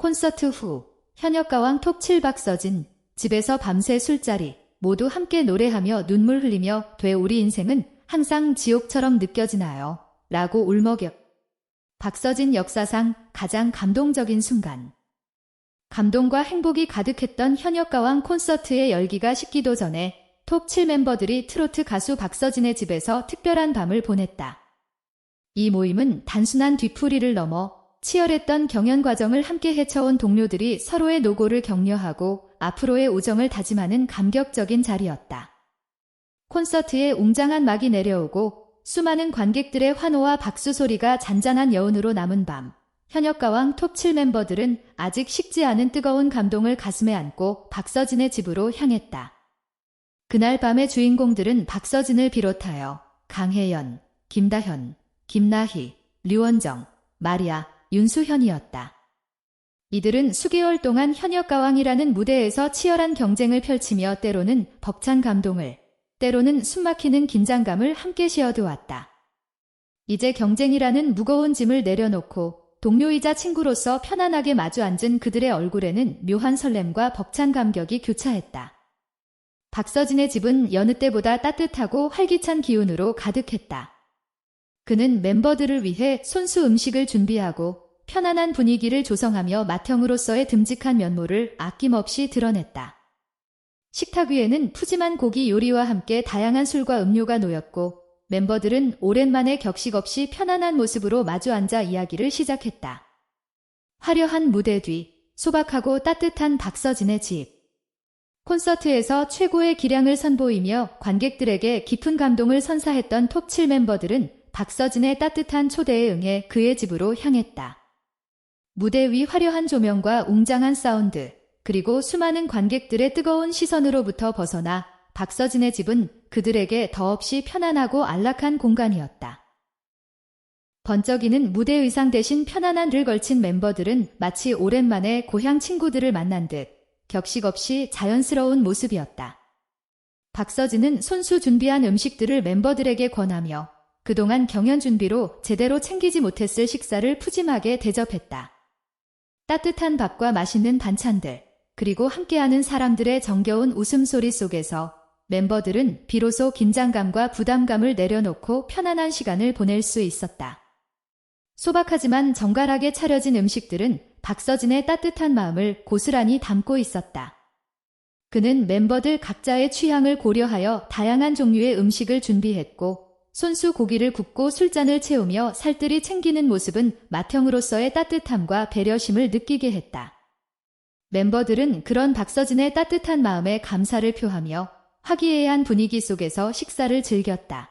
콘서트 후 현역 가왕 톱7 박서진 집에서 밤새 술자리 모두 함께 노래하며 눈물 흘리며 돼 우리 인생은 항상 지옥처럼 느껴지나요? 라고 울먹여. 박서진 역사상 가장 감동적인 순간. 감동과 행복이 가득했던 현역 가왕 콘서트의 열기가 식기도 전에 톱7 멤버들이 트로트 가수 박서진의 집에서 특별한 밤을 보냈다. 이 모임은 단순한 뒤풀이를 넘어 치열했던 경연 과정을 함께 헤쳐온 동료들이 서로의 노고를 격려하고 앞으로의 우정을 다짐하는 감격적인 자리였다. 콘서트에 웅장한 막이 내려오고 수많은 관객들의 환호와 박수 소리가 잔잔한 여운으로 남은 밤. 현역가왕 톱7 멤버들은 아직 식지 않은 뜨거운 감동을 가슴에 안고 박서진의 집으로 향했다. 그날 밤의 주인공들은 박서진을 비롯하여 강혜연, 김다현, 김나희, 류원정, 마리아, 윤수현이었다. 이들은 수개월 동안 현역가왕이라는 무대에서 치열한 경쟁을 펼치며 때로는 벅찬 감동을, 때로는 숨막히는 긴장감을 함께 쉬어두었다. 이제 경쟁이라는 무거운 짐을 내려놓고 동료이자 친구로서 편안하게 마주 앉은 그들의 얼굴에는 묘한 설렘과 벅찬 감격이 교차했다. 박서진의 집은 여느 때보다 따뜻하고 활기찬 기운으로 가득했다. 그는 멤버들을 위해 손수 음식을 준비하고 편안한 분위기를 조성하며 맏형으로서의 듬직한 면모를 아낌없이 드러냈다. 식탁 위에는 푸짐한 고기 요리와 함께 다양한 술과 음료가 놓였고 멤버들은 오랜만에 격식 없이 편안한 모습으로 마주 앉아 이야기를 시작했다. 화려한 무대 뒤 소박하고 따뜻한 박서진의 집. 콘서트에서 최고의 기량을 선보이며 관객들에게 깊은 감동을 선사했던 톱7 멤버들은 박서진의 따뜻한 초대에 응해 그의 집으로 향했다. 무대 위 화려한 조명과 웅장한 사운드, 그리고 수많은 관객들의 뜨거운 시선으로부터 벗어나 박서진의 집은 그들에게 더없이 편안하고 안락한 공간이었다. 번쩍이는 무대 의상 대신 편안한 를 걸친 멤버들은 마치 오랜만에 고향 친구들을 만난 듯 격식 없이 자연스러운 모습이었다. 박서진은 손수 준비한 음식들을 멤버들에게 권하며 그동안 경연 준비로 제대로 챙기지 못했을 식사를 푸짐하게 대접했다. 따뜻한 밥과 맛있는 반찬들, 그리고 함께하는 사람들의 정겨운 웃음소리 속에서 멤버들은 비로소 긴장감과 부담감을 내려놓고 편안한 시간을 보낼 수 있었다. 소박하지만 정갈하게 차려진 음식들은 박서진의 따뜻한 마음을 고스란히 담고 있었다. 그는 멤버들 각자의 취향을 고려하여 다양한 종류의 음식을 준비했고 손수 고기를 굽고 술잔을 채우며 살뜰히 챙기는 모습은 맏형으로서의 따뜻함과 배려심을 느끼게 했다. 멤버들은 그런 박서진의 따뜻한 마음에 감사를 표하며 화기애애한 분위기 속에서 식사를 즐겼다.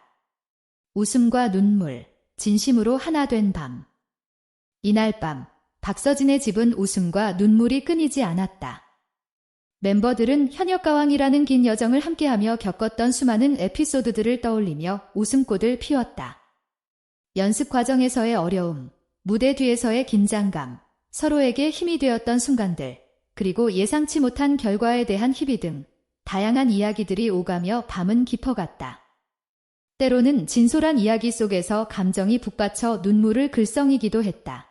웃음과 눈물, 진심으로 하나 된 밤. 이날 밤, 박서진의 집은 웃음과 눈물이 끊이지 않았다. 멤버들은 현역가왕이라는 긴 여정을 함께하며 겪었던 수많은 에피소드들을 떠올리며 웃음꽃을 피웠다. 연습 과정에서의 어려움, 무대 뒤에서의 긴장감, 서로에게 힘이 되었던 순간들, 그리고 예상치 못한 결과에 대한 희비 등 다양한 이야기들이 오가며 밤은 깊어갔다. 때로는 진솔한 이야기 속에서 감정이 북받쳐 눈물을 글썽이기도 했다.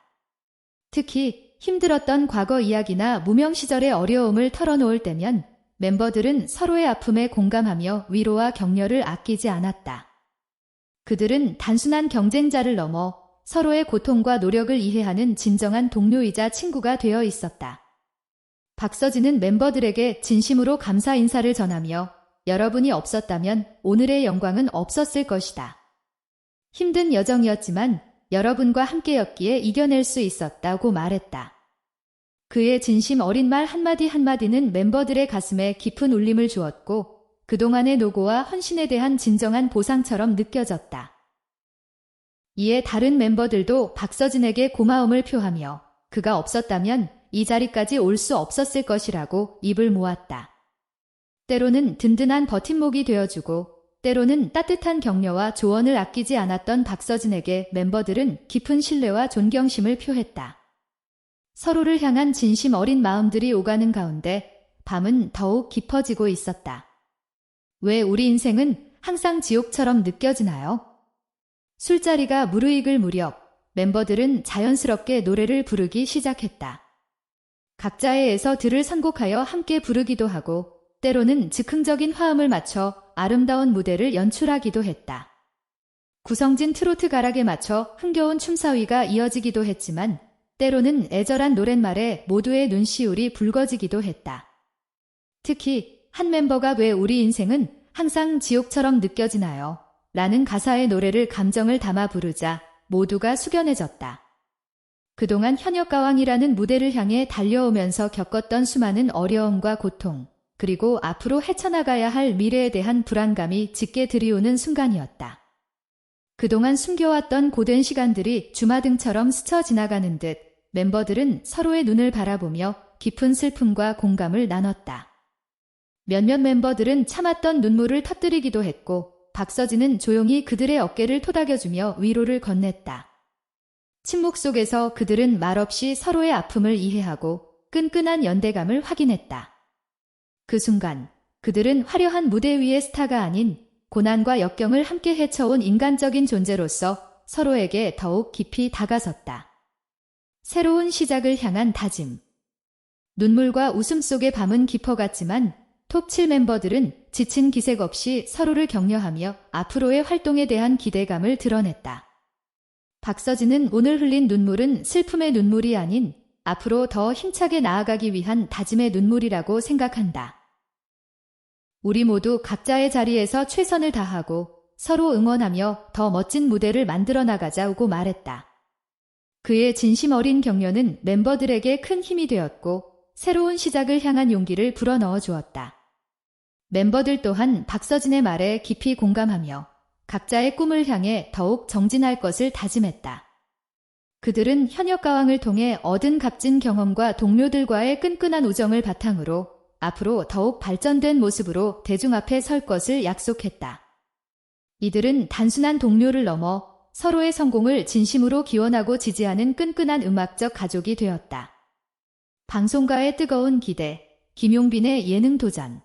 특히 힘들었던 과거 이야기나 무명 시절의 어려움을 털어놓을 때면 멤버들은 서로의 아픔에 공감하며 위로와 격려를 아끼지 않았다. 그들은 단순한 경쟁자를 넘어 서로의 고통과 노력을 이해하는 진정한 동료이자 친구가 되어 있었다. 박서진은 멤버들에게 진심으로 감사 인사를 전하며 여러분이 없었다면 오늘의 영광은 없었을 것이다. 힘든 여정이었지만 여러분과 함께였기에 이겨낼 수 있었다고 말했다. 그의 진심 어린 말 한마디 한마디는 멤버들의 가슴에 깊은 울림을 주었고 그동안의 노고와 헌신에 대한 진정한 보상처럼 느껴졌다. 이에 다른 멤버들도 박서진에게 고마움을 표하며 그가 없었다면 이 자리까지 올 수 없었을 것이라고 입을 모았다. 때로는 든든한 버팀목이 되어주고 때로는 따뜻한 격려와 조언을 아끼지 않았던 박서진에게 멤버들은 깊은 신뢰와 존경심을 표했다. 서로를 향한 진심 어린 마음들이 오가는 가운데 밤은 더욱 깊어지고 있었다. 왜 우리 인생은 항상 지옥처럼 느껴지나요? 술자리가 무르익을 무렵 멤버들은 자연스럽게 노래를 부르기 시작했다. 각자의 에서 들을 선곡하여 함께 부르기도 하고 때로는 즉흥적인 화음을 맞춰 아름다운 무대를 연출하기도 했다. 구성진 트로트 가락에 맞춰 흥겨운 춤사위가 이어지기도 했지만 때로는 애절한 노랫말에 모두의 눈시울이 붉어지기도 했다. 특히 한 멤버가 왜 우리 인생은 항상 지옥처럼 느껴지나요? 라는 가사의 노래를 감정을 담아 부르자 모두가 숙연해졌다. 그동안 현역 가왕이라는 무대를 향해 달려오면서 겪었던 수많은 어려움과 고통, 그리고 앞으로 헤쳐나가야 할 미래에 대한 불안감이 짙게 들이오는 순간이었다. 그동안 숨겨왔던 고된 시간들이 주마등처럼 스쳐 지나가는 듯 멤버들은 서로의 눈을 바라보며 깊은 슬픔과 공감을 나눴다. 몇몇 멤버들은 참았던 눈물을 터뜨리기도 했고 박서진은 조용히 그들의 어깨를 토닥여주며 위로를 건넸다. 침묵 속에서 그들은 말없이 서로의 아픔을 이해하고 끈끈한 연대감을 확인했다. 그 순간 그들은 화려한 무대 위의 스타가 아닌 고난과 역경을 함께 헤쳐온 인간적인 존재로서 서로에게 더욱 깊이 다가섰다. 새로운 시작을 향한 다짐. 눈물과 웃음 속의 밤은 깊어갔지만 톱7 멤버들은 지친 기색 없이 서로를 격려하며 앞으로의 활동에 대한 기대감을 드러냈다. 박서진은 오늘 흘린 눈물은 슬픔의 눈물이 아닌 앞으로 더 힘차게 나아가기 위한 다짐의 눈물이라고 생각한다. 우리 모두 각자의 자리에서 최선을 다하고 서로 응원하며 더 멋진 무대를 만들어 나가자고 말했다. 그의 진심 어린 격려는 멤버들에게 큰 힘이 되었고 새로운 시작을 향한 용기를 불어넣어 주었다. 멤버들 또한 박서진의 말에 깊이 공감하며 각자의 꿈을 향해 더욱 정진할 것을 다짐했다. 그들은 현역 가왕을 통해 얻은 값진 경험과 동료들과의 끈끈한 우정을 바탕으로 앞으로 더욱 발전된 모습으로 대중 앞에 설 것을 약속했다. 이들은 단순한 동료를 넘어 서로의 성공을 진심으로 기원하고 지지하는 끈끈한 음악적 가족이 되었다. 방송가의 뜨거운 기대, 김용빈의 예능 도전.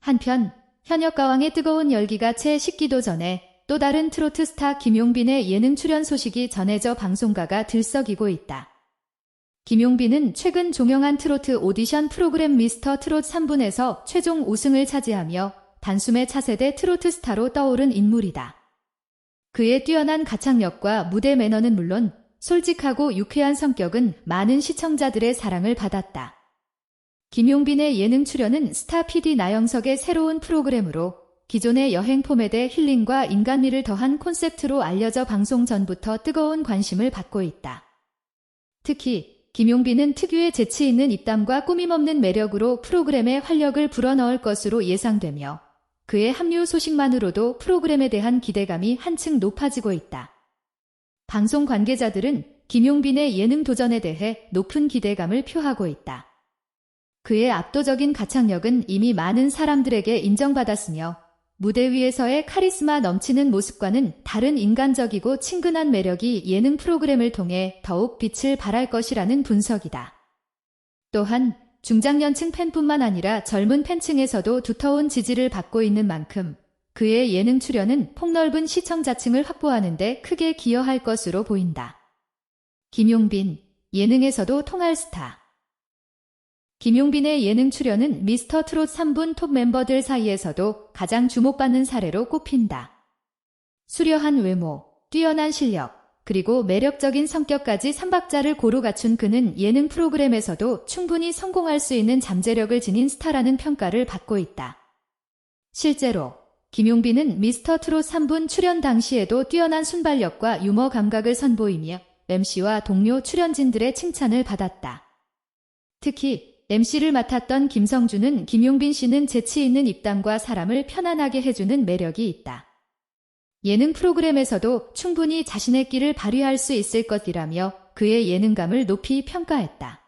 한편 현역 가왕의 뜨거운 열기가 채 식기도 전에 또 다른 트로트 스타 김용빈의 예능 출연 소식이 전해져 방송가가 들썩이고 있다. 김용빈은 최근 종영한 트로트 오디션 프로그램 미스터 트롯 3분에서 최종 우승을 차지하며 단숨에 차세대 트로트 스타로 떠오른 인물이다. 그의 뛰어난 가창력과 무대 매너는 물론 솔직하고 유쾌한 성격은 많은 시청자들의 사랑을 받았다. 김용빈의 예능 출연은 스타 PD 나영석의 새로운 프로그램으로 기존의 여행 포맷에 힐링과 인간미를 더한 콘셉트로 알려져 방송 전부터 뜨거운 관심을 받고 있다. 특히 김용빈은 특유의 재치 있는 입담과 꾸밈없는 매력으로 프로그램에 활력을 불어넣을 것으로 예상되며 그의 합류 소식만으로도 프로그램에 대한 기대감이 한층 높아지고 있다. 방송 관계자들은 김용빈의 예능 도전에 대해 높은 기대감을 표하고 있다. 그의 압도적인 가창력은 이미 많은 사람들에게 인정받았으며 무대 위에서의 카리스마 넘치는 모습과는 다른 인간적이고 친근한 매력이 예능 프로그램을 통해 더욱 빛을 발할 것이라는 분석이다. 또한 중장년층 팬뿐만 아니라 젊은 팬층에서도 두터운 지지를 받고 있는 만큼 그의 예능 출연은 폭넓은 시청자층을 확보하는데 크게 기여할 것으로 보인다. 김용빈, 예능에서도 통할 스타. 김용빈의 예능 출연은 미스터 트롯 3분 톱 멤버들 사이에서도 가장 주목받는 사례로 꼽힌다. 수려한 외모, 뛰어난 실력, 그리고 매력적인 성격까지 삼박자를 고루 갖춘 그는 예능 프로그램에서도 충분히 성공할 수 있는 잠재력을 지닌 스타라는 평가를 받고 있다. 실제로 김용빈은 미스터 트롯 3분 출연 당시에도 뛰어난 순발력과 유머 감각을 선보이며 MC와 동료 출연진들의 칭찬을 받았다. 특히 MC를 맡았던 김성준은 김용빈 씨는 재치 있는 입담과 사람을 편안하게 해주는 매력이 있다. 예능 프로그램에서도 충분히 자신의 끼를 발휘할 수 있을 것이라며 그의 예능감을 높이 평가했다.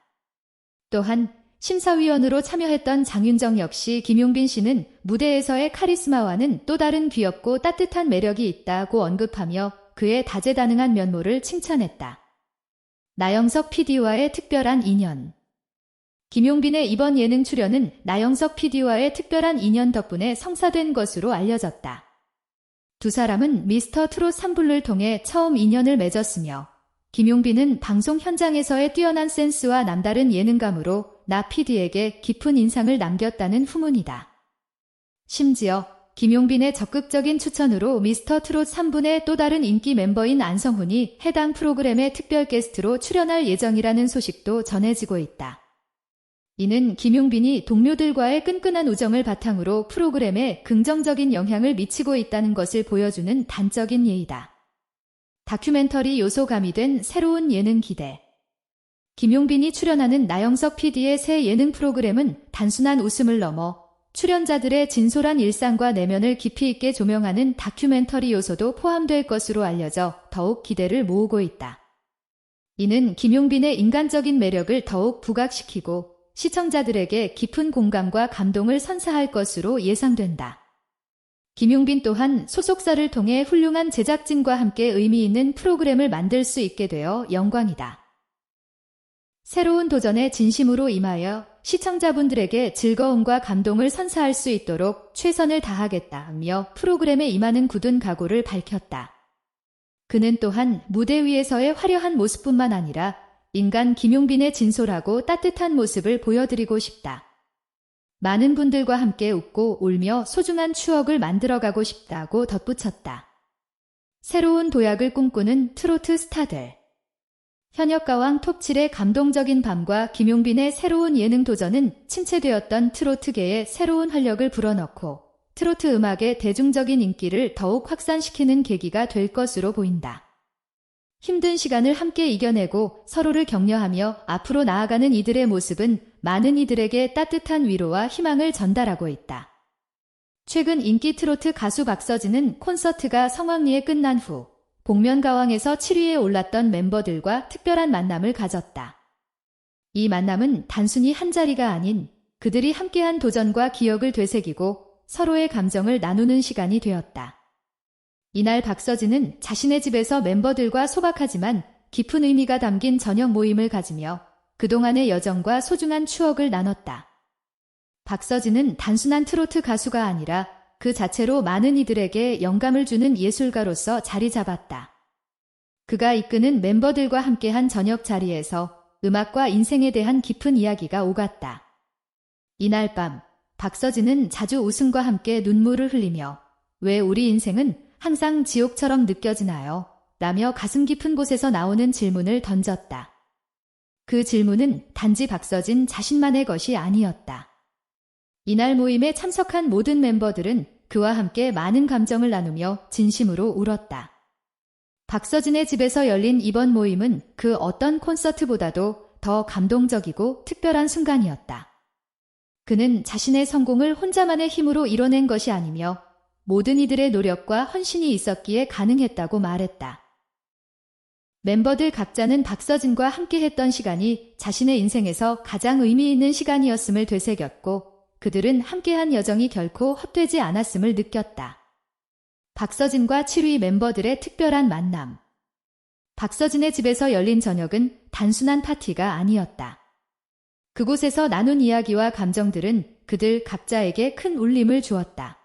또한 심사위원으로 참여했던 장윤정 역시 김용빈 씨는 무대에서의 카리스마와는 또 다른 귀엽고 따뜻한 매력이 있다고 언급하며 그의 다재다능한 면모를 칭찬했다. 나영석 PD와의 특별한 인연 김용빈의 이번 예능 출연은 나영석 PD와의 특별한 인연 덕분에 성사된 것으로 알려졌다. 두 사람은 미스터 트롯 3불를 통해 처음 인연을 맺었으며 김용빈은 방송 현장에서의 뛰어난 센스와 남다른 예능감으로 나 PD에게 깊은 인상을 남겼다는 후문이다. 심지어 김용빈의 적극적인 추천으로 미스터 트롯 3분의 또 다른 인기 멤버인 안성훈이 해당 프로그램의 특별 게스트로 출연할 예정이라는 소식도 전해지고 있다. 이는 김용빈이 동료들과의 끈끈한 우정을 바탕으로 프로그램에 긍정적인 영향을 미치고 있다는 것을 보여주는 단적인 예이다. 다큐멘터리 요소 가미된 새로운 예능 기대. 김용빈이 출연하는 나영석 PD의 새 예능 프로그램은 단순한 웃음을 넘어 출연자들의 진솔한 일상과 내면을 깊이 있게 조명하는 다큐멘터리 요소도 포함될 것으로 알려져 더욱 기대를 모으고 있다. 이는 김용빈의 인간적인 매력을 더욱 부각시키고 시청자들에게 깊은 공감과 감동을 선사할 것으로 예상된다. 김용빈 또한 소속사를 통해 훌륭한 제작진과 함께 의미 있는 프로그램을 만들 수 있게 되어 영광이다. 새로운 도전에 진심으로 임하여 시청자분들에게 즐거움과 감동을 선사할 수 있도록 최선을 다하겠다며 프로그램에 임하는 굳은 각오를 밝혔다. 그는 또한 무대 위에서의 화려한 모습뿐만 아니라 인간 김용빈의 진솔하고 따뜻한 모습을 보여드리고 싶다. 많은 분들과 함께 웃고 울며 소중한 추억을 만들어가고 싶다고 덧붙였다. 새로운 도약을 꿈꾸는 트로트 스타들. 현역가왕 톱7의 감동적인 밤과 김용빈의 새로운 예능 도전은 침체되었던 트로트계에 새로운 활력을 불어넣고 트로트 음악의 대중적인 인기를 더욱 확산시키는 계기가 될 것으로 보인다. 힘든 시간을 함께 이겨내고 서로를 격려하며 앞으로 나아가는 이들의 모습은 많은 이들에게 따뜻한 위로와 희망을 전달하고 있다. 최근 인기 트로트 가수 박서진은 콘서트가 성황리에 끝난 후 복면가왕에서 7위에 올랐던 멤버들과 특별한 만남을 가졌다. 이 만남은 단순히 한 자리가 아닌 그들이 함께한 도전과 기억을 되새기고 서로의 감정을 나누는 시간이 되었다. 이날 박서진은 자신의 집에서 멤버들과 소박하지만 깊은 의미가 담긴 저녁 모임을 가지며 그동안의 여정과 소중한 추억을 나눴다. 박서진은 단순한 트로트 가수가 아니라 그 자체로 많은 이들에게 영감을 주는 예술가로서 자리 잡았다. 그가 이끄는 멤버들과 함께한 저녁 자리에서 음악과 인생에 대한 깊은 이야기가 오갔다. 이날 밤 박서진은 자주 웃음과 함께 눈물을 흘리며 왜 우리 인생은 항상 지옥처럼 느껴지나요? 라며 가슴 깊은 곳에서 나오는 질문을 던졌다. 그 질문은 단지 박서진 자신만의 것이 아니었다. 이날 모임에 참석한 모든 멤버들은 그와 함께 많은 감정을 나누며 진심으로 울었다. 박서진의 집에서 열린 이번 모임은 그 어떤 콘서트보다도 더 감동적이고 특별한 순간이었다. 그는 자신의 성공을 혼자만의 힘으로 이뤄낸 것이 아니며 모든 이들의 노력과 헌신이 있었기에 가능했다고 말했다. 멤버들 각자는 박서진과 함께 했던 시간이 자신의 인생에서 가장 의미 있는 시간이었음을 되새겼고 그들은 함께한 여정이 결코 헛되지 않았음을 느꼈다. 박서진과 7위 멤버들의 특별한 만남. 박서진의 집에서 열린 저녁은 단순한 파티가 아니었다. 그곳에서 나눈 이야기와 감정들은 그들 각자에게 큰 울림을 주었다.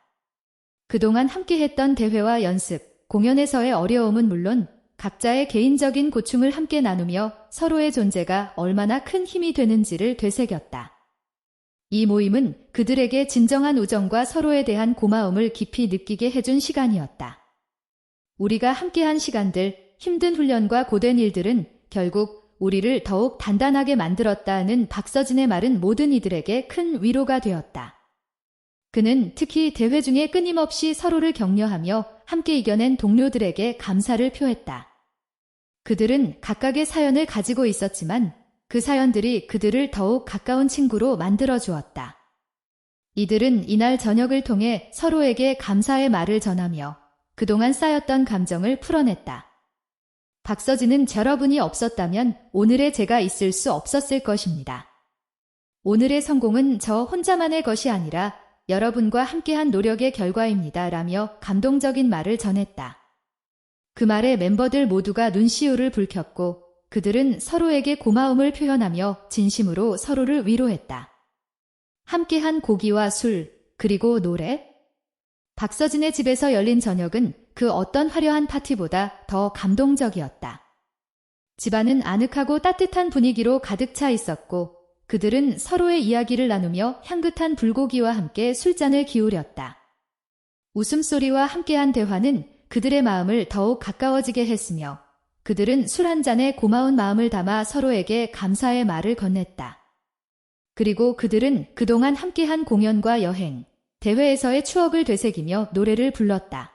그동안 함께했던 대회와 연습, 공연에서의 어려움은 물론 각자의 개인적인 고충을 함께 나누며 서로의 존재가 얼마나 큰 힘이 되는지를 되새겼다. 이 모임은 그들에게 진정한 우정과 서로에 대한 고마움을 깊이 느끼게 해준 시간이었다. 우리가 함께한 시간들, 힘든 훈련과 고된 일들은 결국 우리를 더욱 단단하게 만들었다는 박서진의 말은 모든 이들에게 큰 위로가 되었다. 그는 특히 대회 중에 끊임없이 서로를 격려하며 함께 이겨낸 동료들에게 감사를 표했다. 그들은 각각의 사연을 가지고 있었지만 그 사연들이 그들을 더욱 가까운 친구로 만들어 주었다. 이들은 이날 저녁을 통해 서로에게 감사의 말을 전하며 그동안 쌓였던 감정을 풀어냈다. 박서진은 여러분이 없었다면 오늘의 제가 있을 수 없었을 것입니다. 오늘의 성공은 저 혼자만의 것이 아니라 여러분과 함께한 노력의 결과입니다. 라며 감동적인 말을 전했다. 그 말에 멤버들 모두가 눈시울을 붉혔고 그들은 서로에게 고마움을 표현하며 진심으로 서로를 위로했다. 함께한 고기와 술, 그리고 노래? 박서진의 집에서 열린 저녁은 그 어떤 화려한 파티보다 더 감동적이었다. 집안은 아늑하고 따뜻한 분위기로 가득 차 있었고 그들은 서로의 이야기를 나누며 향긋한 불고기와 함께 술잔을 기울였다. 웃음소리와 함께한 대화는 그들의 마음을 더욱 가까워지게 했으며 그들은 술 한 잔에 고마운 마음을 담아 서로에게 감사의 말을 건넸다. 그리고 그들은 그동안 함께한 공연과 여행, 대회에서의 추억을 되새기며 노래를 불렀다.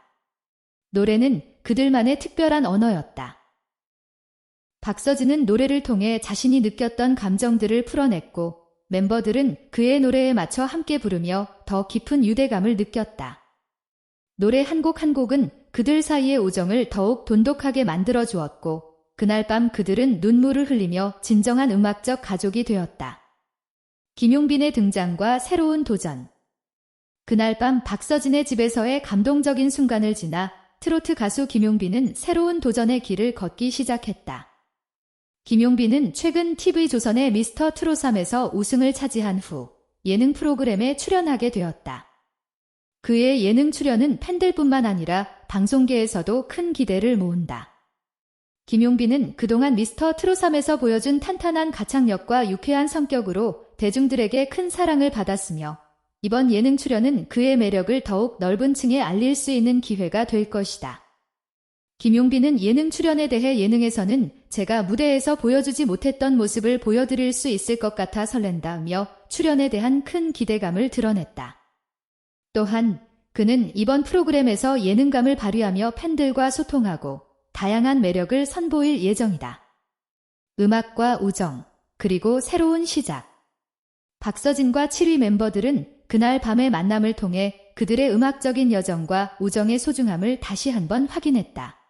노래는 그들만의 특별한 언어였다. 박서진은 노래를 통해 자신이 느꼈던 감정들을 풀어냈고 멤버들은 그의 노래에 맞춰 함께 부르며 더 깊은 유대감을 느꼈다. 노래 한곡한 곡은 그들 사이의 우정을 더욱 돈독하게 만들어 주었고 그날 밤 그들은 눈물을 흘리며 진정한 음악적 가족이 되었다. 김용빈의 등장과 새로운 도전. 그날 밤 박서진의 집에서의 감동적인 순간을 지나 트로트 가수 김용빈은 새로운 도전의 길을 걷기 시작했다. 김용빈은 최근 TV조선의 미스터 트롯3에서 우승을 차지한 후 예능 프로그램에 출연하게 되었다. 그의 예능 출연은 팬들뿐만 아니라 방송계에서도 큰 기대를 모은다. 김용빈은 그동안 미스터 트롯3에서 보여준 탄탄한 가창력과 유쾌한 성격으로 대중들에게 큰 사랑을 받았으며 이번 예능 출연은 그의 매력을 더욱 넓은 층에 알릴 수 있는 기회가 될 것이다. 김용빈은 예능 출연에 대해 예능에서는 제가 무대에서 보여주지 못했던 모습을 보여드릴 수 있을 것 같아 설렌다며 출연에 대한 큰 기대감을 드러냈다. 또한 그는 이번 프로그램에서 예능감을 발휘하며 팬들과 소통하고 다양한 매력을 선보일 예정이다. 음악과 우정, 그리고 새로운 시작. 박서진과 7위 멤버들은 그날 밤의 만남을 통해 그들의 음악적인 여정과 우정의 소중함을 다시 한번 확인했다.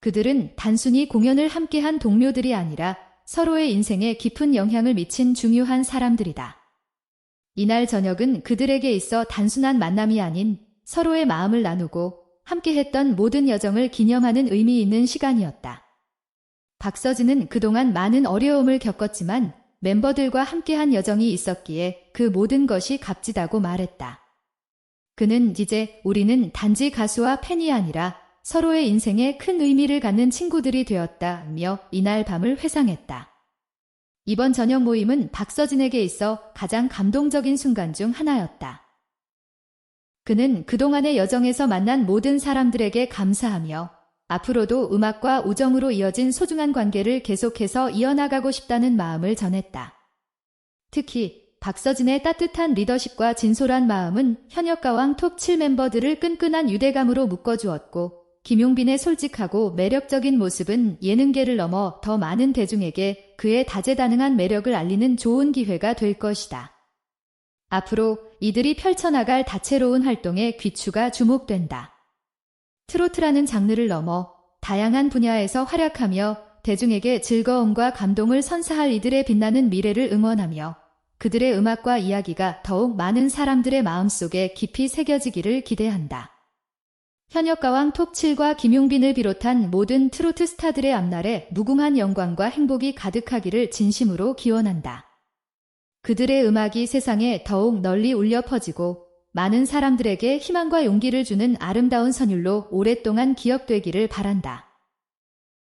그들은 단순히 공연을 함께한 동료들이 아니라 서로의 인생에 깊은 영향을 미친 중요한 사람들이다. 이날 저녁은 그들에게 있어 단순한 만남이 아닌 서로의 마음을 나누고 함께했던 모든 여정을 기념하는 의미 있는 시간이었다. 박서진은 그동안 많은 어려움을 겪었지만 멤버들과 함께한 여정이 있었기에 그 모든 것이 값지다고 말했다. 그는 이제 우리는 단지 가수와 팬이 아니라 서로의 인생에 큰 의미를 갖는 친구들이 되었다며 이날 밤을 회상했다. 이번 저녁 모임은 박서진에게 있어 가장 감동적인 순간 중 하나였다. 그는 그동안의 여정에서 만난 모든 사람들에게 감사하며 앞으로도 음악과 우정으로 이어진 소중한 관계를 계속해서 이어나가고 싶다는 마음을 전했다. 특히 박서진의 따뜻한 리더십과 진솔한 마음은 현역가왕 톱7 멤버들을 끈끈한 유대감으로 묶어주었고 김용빈의 솔직하고 매력적인 모습은 예능계를 넘어 더 많은 대중에게 그의 다재다능한 매력을 알리는 좋은 기회가 될 것이다. 앞으로 이들이 펼쳐나갈 다채로운 활동에 귀추가 주목된다. 트로트라는 장르를 넘어 다양한 분야에서 활약하며 대중에게 즐거움과 감동을 선사할 이들의 빛나는 미래를 응원하며 그들의 음악과 이야기가 더욱 많은 사람들의 마음속에 깊이 새겨지기를 기대한다. 현역 가왕 톱7과 김용빈을 비롯한 모든 트로트 스타들의 앞날에 무궁한 영광과 행복이 가득하기를 진심으로 기원한다. 그들의 음악이 세상에 더욱 널리 울려 퍼지고 많은 사람들에게 희망과 용기를 주는 아름다운 선율로 오랫동안 기억되기를 바란다.